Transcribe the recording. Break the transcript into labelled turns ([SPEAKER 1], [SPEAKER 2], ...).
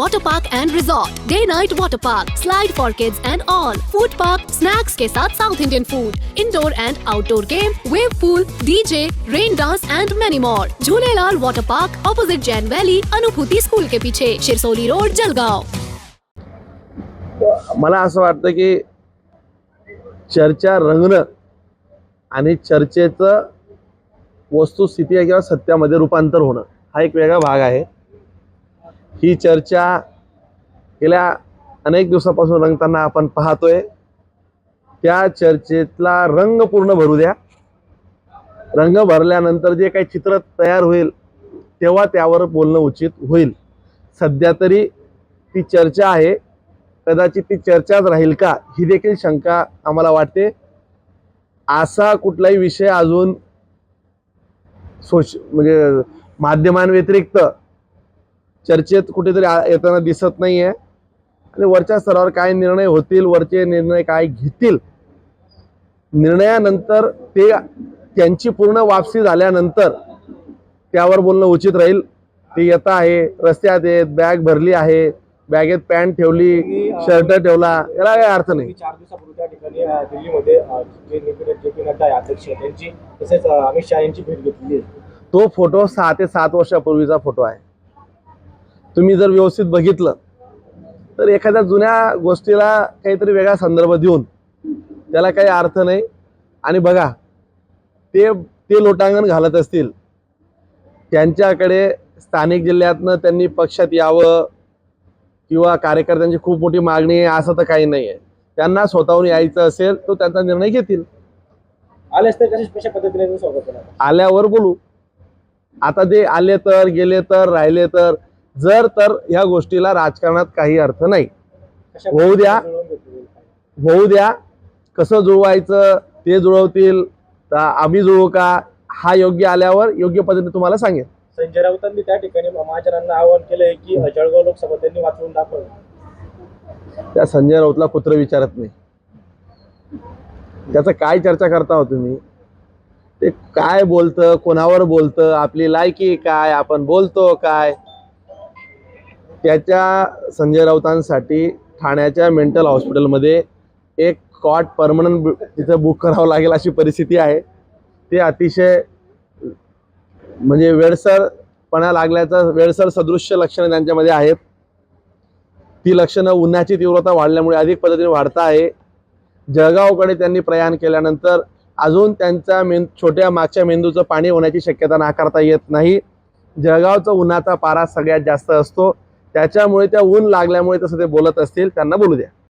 [SPEAKER 1] Jhulelalal Water Park and Resort, Day Night Water Park, Slide for Kids and all, Food Park, Snacks के साथ South Indian food, Indoor and Outdoor game, Wave Pool, DJ, Rain Dance and many more. Jhulelalal Water Park, opposite Jain Valley, Anubhuti school के पीछे, Shirsoli road, Jalgaon.
[SPEAKER 2] मला असं वाटतं की चर्चा रंगणं आणि चर्चेचं वस्तुस्थिती किंवा सत्यामध्ये रूपांतर होणं हा एक वेगळा भाग आहे ही चर्चा गेल्या अनेक दिवसापासून रंगताना आपण पाहतोय. त्या चर्चेतला रंग पूर्ण भरू द्या. रंग भरल्यानंतर जे काही चित्र तयार होईल तेव्हा त्यावर बोलणं उचित होईल. सध्या तरी ती चर्चा आहे. कदाचित ती चर्चाच राहील का ही देखील शंका आम्हाला वाटते. असा कुठलाही विषय अजून सोश म्हणजे माध्यमांव्यतिरिक्त चर्चेत कुठेतरी येताना दिसत नाहीये. आणि वरच्या स्तरावर काय निर्णय होतील वरचे निर्णय काय घेतील? निर्णयानंतर ते त्यांची पूर्ण वापसी झाल्यानंतर त्यावर बोलणं उचित राहील. ते येत आहे रस्त्यात आहेत बॅग भरली आहे बॅगेत पॅन्ट ठेवली शर्ट ठेवला याला काही अर्थ नाही.
[SPEAKER 3] चार दिवसापूर्वी त्या ठिकाणी दिल्लीमध्ये जे पी नड्डा अध्यक्ष त्यांची तसेच अमित शहा यांची भेट घेतली.
[SPEAKER 2] तो फोटो सहा ते सात वर्षापूर्वीचा फोटो आहे. तुम्ही जर व्यवस्थित बघितलं तर एखाद्या जुन्या गोष्टीला काहीतरी वेगळा संदर्भ देऊन त्याला काही अर्थ नाही. आणि बघा ते ते लोटांगण घालत असतील त्यांच्याकडे स्थानिक जिल्ह्यातनं त्यांनी पक्षात यावं किंवा कार्यकर्त्यांची खूप मोठी मागणी आहे असं तर काही नाही आहे त्यांना स्वतःहून यायचं असेल तो त्यांचा निर्णय घेतील.
[SPEAKER 3] आलेच तर कशा पद्धतीने स्वागत
[SPEAKER 2] आल्यावर बोलू. आता ते आले तर गेले तर राहिले तर जर तर ह्या गोष्टीला राजकारणात काही अर्थ नाही. होऊ द्या. होऊ द्या. कसं जुळवायचं ते जुळवतील. तर आम्ही जुळवू का? हा योग्य आल्यावर योग्य पद्धतीने तुम्हाला सांगेन.
[SPEAKER 3] संजय राऊतांनी त्या ठिकाणी महाजनांना आवाहन केलंय की जळगाव लोकसभा त्यांनी वाचवून दाखवलं.
[SPEAKER 2] त्या संजय राऊतला कुत्र विचारत नाही. त्याचं काय चर्चा करता हो तुम्ही? ते काय बोलतं कोणावर बोलतं आपली लायकी काय आपण बोलतो काय? त्याच्या संजय राऊतांसाठी ठाण्याच्या मेंटल हॉस्पिटलमध्ये एक कॉट परमनंट तिथं बुक करावं लागेल अशी परिस्थिती आहे. ते अतिशय म्हणजे वेळसरपणा लागल्याचं वेळसर सदृश्य लक्षणं त्यांच्यामध्ये आहेत. ती लक्षणं उन्हाची तीव्रता वाढल्यामुळे अधिक पद्धतीने वाढता आहे. जळगावकडे त्यांनी प्रयाण केल्यानंतर अजून त्यांचा मेन छोट्या मागच्या मेंदूचं पाणी होण्याची शक्यता नाकारता येत नाही. जळगावचा उन्हाचा पारा सगळ्यात जास्त असतो. त्याच्यामुळे त्या ऊन लागल्यामुळे तसं ते बोलत असतील त्यांना बोलू द्या.